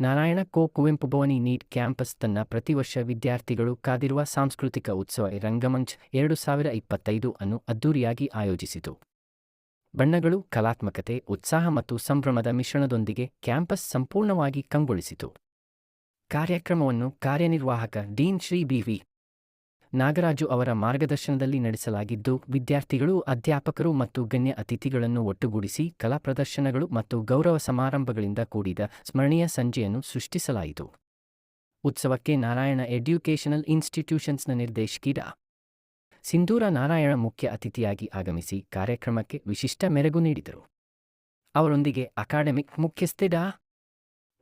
ನಾರಾಯಣ ಕೋ ಕುವೆಂಪು ಭವನಿ NEET campus ತನ್ನ ಪ್ರತಿ ವರ್ಷ ವಿದ್ಯಾರ್ಥಿಗಳು ಕಾದಿರುವ ಸಾಂಸ್ಕೃತಿಕ ಉತ್ಸವ ರಂಗಮಂಚ್ ಎರಡು ಸಾವಿರ ಇಪ್ಪತ್ತೈದು ಅನ್ನು ಅದ್ದೂರಿಯಾಗಿ ಆಯೋಜಿಸಿತು. ಬಣ್ಣಗಳು, ಕಲಾತ್ಮಕತೆ, ಉತ್ಸಾಹ ಮತ್ತು ಸಂಭ್ರಮದ ಮಿಶ್ರಣದೊಂದಿಗೆ ಕ್ಯಾಂಪಸ್ ಸಂಪೂರ್ಣವಾಗಿ ಕಂಗೊಳಿಸಿತು. ಕಾರ್ಯಕ್ರಮವನ್ನು ಕಾರ್ಯನಿರ್ವಾಹಕ ಡೀನ್ ಶ್ರೀ ಬಿವಿ ನಾಗರಾಜು ಅವರ ಮಾರ್ಗದರ್ಶನದಲ್ಲಿ ನಡೆಸಲಾಗಿದ್ದು, ವಿದ್ಯಾರ್ಥಿಗಳು, ಅಧ್ಯಾಪಕರು ಮತ್ತು ಗಣ್ಯ ಅತಿಥಿಗಳನ್ನು ಒಟ್ಟುಗೂಡಿಸಿ ಕಲಾ ಪ್ರದರ್ಶನಗಳು ಮತ್ತು ಗೌರವ ಸಮಾರಂಭಗಳಿಂದ ಕೂಡಿದ ಸ್ಮರಣೀಯ ಸಂಜೆಯನ್ನು ಸೃಷ್ಟಿಸಲಾಯಿತು. ಉತ್ಸವಕ್ಕೆ ನಾರಾಯಣ ಎಡ್ಯುಕೇಷನಲ್ ಇನ್ಸ್ಟಿಟ್ಯೂಷನ್ಸ್ನ ನಿರ್ದೇಶಕಿ ಡಾ. ಸಿಂಧೂರ ನಾರಾಯಣ ಮುಖ್ಯ ಅತಿಥಿಯಾಗಿ ಆಗಮಿಸಿ ಕಾರ್ಯಕ್ರಮಕ್ಕೆ ವಿಶಿಷ್ಟ ಮೆರಗು ನೀಡಿದರು. ಅವರೊಂದಿಗೆ ಅಕಾಡೆಮಿಕ್ ಮುಖ್ಯಸ್ಥೆ ಡಾ.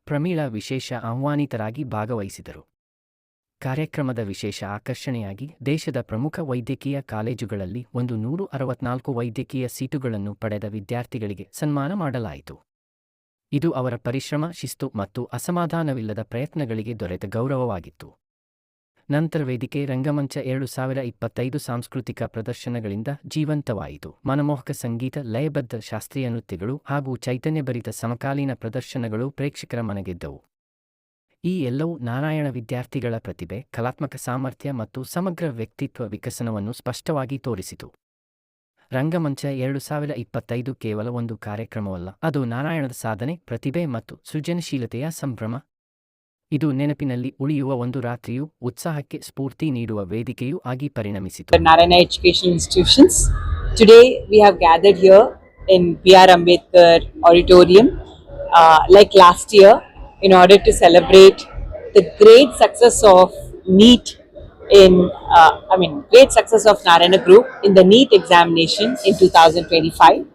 ಪ್ರಮೀಳಾ ವಿಶೇಷ ಆಹ್ವಾನಿತರಾಗಿ ಭಾಗವಹಿಸಿದರು. ಕಾರ್ಯಕ್ರಮದ ವಿಶೇಷ ಆಕರ್ಷಣೆಯಾಗಿ ದೇಶದ ಪ್ರಮುಖ ವೈದ್ಯಕೀಯ ಕಾಲೇಜುಗಳಲ್ಲಿ ಒಂದು ನೂರು ಅರವತ್ನಾಲ್ಕು ವೈದ್ಯಕೀಯ ಸೀಟುಗಳನ್ನು ಪಡೆದ ವಿದ್ಯಾರ್ಥಿಗಳಿಗೆ ಸನ್ಮಾನ ಮಾಡಲಾಯಿತು. ಇದು ಅವರ ಪರಿಶ್ರಮ, ಶಿಸ್ತು ಮತ್ತು ಅಸಮಾಧಾನವಿಲ್ಲದ ಪ್ರಯತ್ನಗಳಿಗೆ ದೊರೆತ ಗೌರವವಾಗಿತ್ತು. ನಂತರ ವೇದಿಕೆ ರಂಗಮಂಚ ಎರಡು ಸಾವಿರ ಇಪ್ಪತ್ತೈದು ಸಾಂಸ್ಕೃತಿಕ ಪ್ರದರ್ಶನಗಳಿಂದ ಜೀವಂತವಾಯಿತು. ಮನಮೋಹಕ ಸಂಗೀತ, ಲಯಬದ್ಧ ಶಾಸ್ತ್ರೀಯ ನೃತ್ಯಗಳು ಹಾಗೂ ಚೈತನ್ಯಭರಿತ ಸಮಕಾಲೀನ ಪ್ರದರ್ಶನಗಳು ಪ್ರೇಕ್ಷಕರ ಮನಗೆದ್ದವು. ಈ ಎಲ್ಲವೂ ನಾರಾಯಣ ವಿದ್ಯಾರ್ಥಿಗಳ ಪ್ರತಿಭೆ ಕಲಾತ್ಮಕ ಸಾಮರ್ಥ್ಯ ಮತ್ತು ಸಮಗ್ರ ವ್ಯಕ್ತಿತ್ವ ವಿಕಸನವನ್ನು ಸ್ಪಷ್ಟವಾಗಿ ತೋರಿಸಿತು. ರಂಗಮಂಚ ಎರಡು ಸಾವಿರ ಇಪ್ಪತ್ತೈದು ಕೇವಲ ಒಂದು ಕಾರ್ಯಕ್ರಮವಲ್ಲ ಅದು ನಾರಾಯಣದ ಸಾಧನೆ ಪ್ರತಿಭೆ ಮತ್ತು ಸೃಜನಶೀಲತೆಯ ಸಂಭ್ರಮ. ಇದು ನೆನಪಿನಲ್ಲಿ ಉಳಿಯುವ ಒಂದು ರಾತ್ರಿಯು ಉತ್ಸಾಹಕ್ಕೆ ಸ್ಫೂರ್ತಿ ನೀಡುವ ವೇದಿಕೆಯೂ ಆಗಿ ಪರಿಣಮಿಸಿತು. Narayana education institutions today we have gathered here in B R Ambedkar auditorium like last year, in order to celebrate the great success of NEET in, uh, I mean, great success of Narayana Group in the NEET examination in 2025.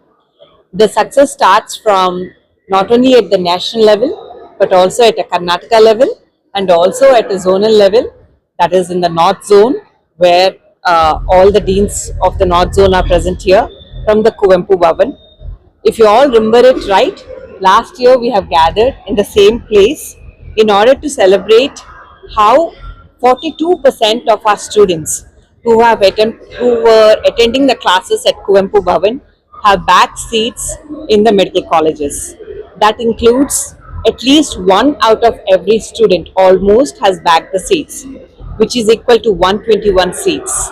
The success starts from not only at the national level, but also at a Karnataka level and also at a zonal level, that is in the North Zone, where uh, all the deans of the North Zone are present here from the Kuvempu Bhavan. If you all remember it right, last year we have gathered in the same place in order to celebrate how 42% of our students who have attend, who were attending the classes at Kuvempu Bhavan have backed seats in the medical colleges. That includes at least one out of every student almost has backed the seats, which is equal to 121 seats.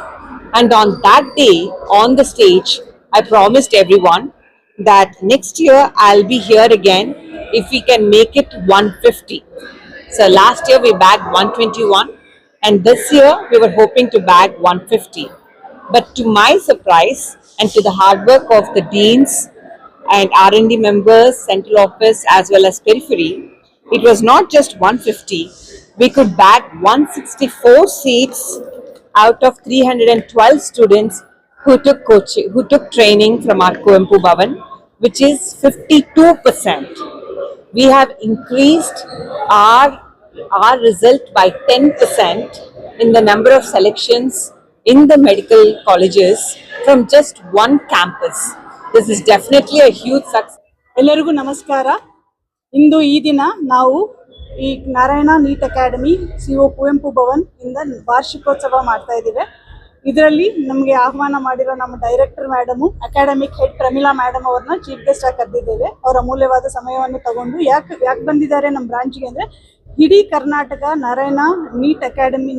And on that day, on the stage, I promised everyone that next year I'll be here again if we can make it 150. So last year we bagged 121 and this year we were hoping to bag 150. But to my surprise and to the hard work of the deans and R&D members, central office as well as periphery, it was not just 150. We could bag 164 seats out of 312 students who took coaching, who took training from our Coimpu Bhavan, which is 52%. We have increased our our result by 10% in the number of selections in the medical colleges from just one campus. This is definitely a huge success. ಎಲ್ಲರಿಗೂ ನಮಸ್ಕಾರ ಇಂದು ಈ ದಿನ ನಾವು ಈ Narayana NEET academy C O Kuvempu Bhavan ಇಂದ ವಾರ್ಷಿಕೋತ್ಸವ ಮಾಡ್ತಾ ಇದರಲ್ಲಿ ನಮಗೆ ಆಹ್ವಾನ ಮಾಡಿರೋ ನಮ್ಮ director madam academic head Pramila madam ಅವ್ರನ್ನ ಚೀಫ್ ಗೆಸ್ಟ್ ಆಗಿ ಕರೆದಿದ್ದೇವೆ. ಅವರ ಅಮೂಲ್ಯವಾದ ಸಮಯವನ್ನು ತಗೊಂಡು ಯಾಕೆ ಯಾಕೆ ಬಂದಿದ್ದಾರೆ ನಮ್ಮ ಬ್ರಾಂಚ್ಗೆ ಅಂದರೆ ಇಡೀ ಕರ್ನಾಟಕ ನಾರಾಯಣ ನೀಟ್ ಅಕಾಡೆಮಿ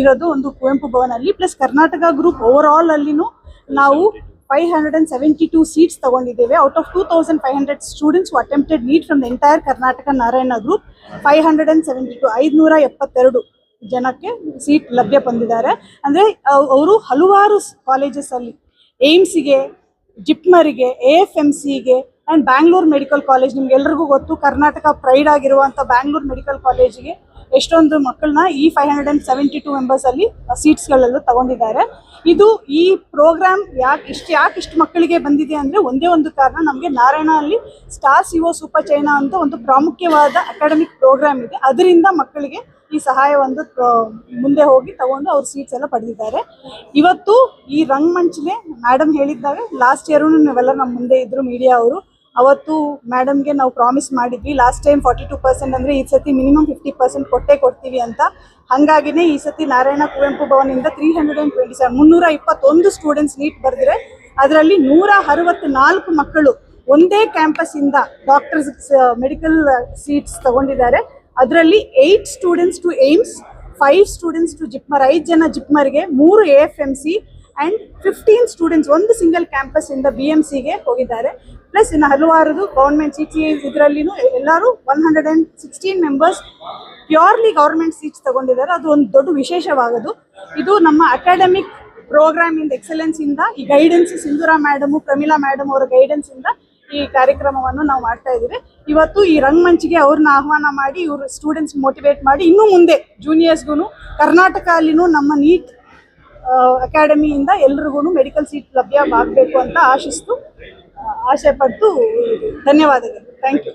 ಇರೋದು ಒಂದು Kuvempu ಭವನಲ್ಲಿ plus Karnataka group over all ಅಲ್ಲಿನೂ ನಾವು five hundred and seventy two seats ತಗೊಂಡಿದ್ದೇವೆ out of two thousand five hundred students attempted NEET from the entire Karnataka Narayana group five hundred and seventy two ಐದುನೂರ ಎಪ್ಪತ್ತೆರಡು. ಜನಕ್ಕೆ seat ಲಭ್ಯ ಬಂದಿದ್ದಾರೆ ಅಂದರೆ ಅವರು ಹಲವಾರು ಕಾಲೇಜಸ್ ಅಲ್ಲಿ ಏಮ್ಸಿಗೆ ಜಿಪ್ಮರಿಗೆ ಎ ಎಫ್ ಎಂ ಸಿಗೆ ಆ್ಯಂಡ್ ಬ್ಯಾಂಗ್ಳೂರ್ ಮೆಡಿಕಲ್ ಕಾಲೇಜ್ ನಿಮ್ಗೆಲ್ರಿಗೂ ಗೊತ್ತು, ಕರ್ನಾಟಕ ಪ್ರೈಡ್ ಆಗಿರುವಂಥ ಬ್ಯಾಂಗ್ಳೂರು ಮೆಡಿಕಲ್ ಕಾಲೇಜಿಗೆ ಎಷ್ಟೊಂದು ಮಕ್ಕಳನ್ನ ಈ five hundred and seventy two ಮೆಂಬರ್ಸಲ್ಲಿ ಸೀಟ್ಸ್ಗಳೆಲ್ಲ ತಗೊಂಡಿದ್ದಾರೆ. ಇದು ಈ ಪ್ರೋಗ್ರಾಮ್ ಯಾಕೆ, ಇಷ್ಟು ಯಾಕೆ ಇಷ್ಟು ಮಕ್ಕಳಿಗೆ ಬಂದಿದೆ ಅಂದರೆ ಒಂದೇ ಒಂದು ಕಾರಣ, ನಮಗೆ ನಾರಾಯಣ ಅಲ್ಲಿ ಸ್ಟಾರ್ ಸಿಒ ಸೂಪರ್ ಚೈನಾ ಅಂತ ಒಂದು ಪ್ರಾಮುಖ್ಯವಾದ ಅಕಾಡೆಮಿಕ್ ಪ್ರೋಗ್ರಾಮ್ ಇದೆ. ಅದರಿಂದ ಮಕ್ಕಳಿಗೆ ಈ ಸಹಾಯವನ್ನು ಮುಂದೆ ಹೋಗಿ ತಗೊಂಡು ಅವ್ರ ಸೀಟ್ಸ್ ಎಲ್ಲ ಪಡೆದಿದ್ದಾರೆ. ಇವತ್ತು ಈ ರಂಗಮಂಚನೆ ಮೇಡಮ್ ಹೇಳಿದ್ದಾಗ ಲಾಸ್ಟ್ ಇಯರು ನಾವೆಲ್ಲ ನಮ್ಮ ಮುಂದೆ ಇದ್ರು ಮೀಡಿಯಾ ಅವರು. ಅವತ್ತು ಮೇಡಮ್ಗೆ ನಾವು ಪ್ರಾಮಿಸ್ ಮಾಡಿದ್ವಿ last time forty two percent ಅಂದರೆ ಈ ಸತಿ ಮಿನಿಮಮ್ ಫಿಫ್ಟಿ ಪರ್ಸೆಂಟ್ ಕೊಟ್ಟೇ ಕೊಡ್ತೀವಿ ಅಂತ. ಹಾಗಾಗಿನೇ ಈ ಸತಿ Narayana Kuvempu ಭವನಿಂದ three hundred and twenty seven ಮುನ್ನೂರ ಇಪ್ಪತ್ತೊಂದು ಸ್ಟೂಡೆಂಟ್ಸ್ ನೀಟ್ ಬರೆದಿರೆ ಅದರಲ್ಲಿ ನೂರ ಅರವತ್ನಾಲ್ಕು ಮಕ್ಕಳು ಒಂದೇ ಕ್ಯಾಂಪಸ್ ಇಂದ ಡಾಕ್ಟರ್ಸ್ ಮೆಡಿಕಲ್ ಸೀಟ್ಸ್ ತಗೊಂಡಿದ್ದಾರೆ. ಅದರಲ್ಲಿ eight students to AIIMS five students to JIPMER ಐದು ಜನ ಜಿಪ್ಮರ್ಗೆ ಮೂರು A F M C and fifteen students ಒಂದು ಸಿಂಗಲ್ ಕ್ಯಾಂಪಸ್ ಇಂದ ಬಿ ಎಂ ಸಿಗೆ ಹೋಗಿದ್ದಾರೆ. ಪ್ಲಸ್ ಇನ್ನು ಹಲವಾರು ಗೌರ್ಮೆಂಟ್ ಸೀಟ್ಸ್ ಇದರಲ್ಲಿನೂ ಎಲ್ಲರೂ one hundred and sixteen members purely government seats ತಗೊಂಡಿದ್ದಾರೆ. ಅದು ಒಂದು ದೊಡ್ಡ ವಿಶೇಷವಾಗೋದು. ಇದು ನಮ್ಮ ಅಕಾಡೆಮಿಕ್ ಪ್ರೋಗ್ರಾಮ್ ಇಂದ ಎಕ್ಸಲೆನ್ಸ್ ಇಂದ, ಈ guidance Sindhura madam Pramila madam ಅವರ ಗೈಡೆನ್ಸ್ ಇಂದ ಈ ಕಾರ್ಯಕ್ರಮವನ್ನು ನಾವು ಮಾಡ್ತಾ ಇದ್ದೀವಿ. ಇವತ್ತು ಈ ರಂಗಮಂಚಿಗೆ ಅವ್ರನ್ನ ಆಹ್ವಾನ ಮಾಡಿ, ಇವರು ಸ್ಟೂಡೆಂಟ್ಸ್ ಮೋಟಿವೇಟ್ ಮಾಡಿ, ಇನ್ನು ಮುಂದೆ ಜೂನಿಯರ್ಸ್ಗೂ ಕರ್ನಾಟಕ ಅಲ್ಲಿನೂ ನಮ್ಮ ನೀಟ್ ಅಕಾಡೆಮಿಯಿಂದ ಎಲ್ರಿಗೂ ಮೆಡಿಕಲ್ ಸೀಟ್ ಲಭ್ಯವಾಗಬೇಕು ಅಂತ ಆಶಿಸ್ತು ಆಶೆ ಪಟ್ಟು ಧನ್ಯವಾದಗಳು. Thank you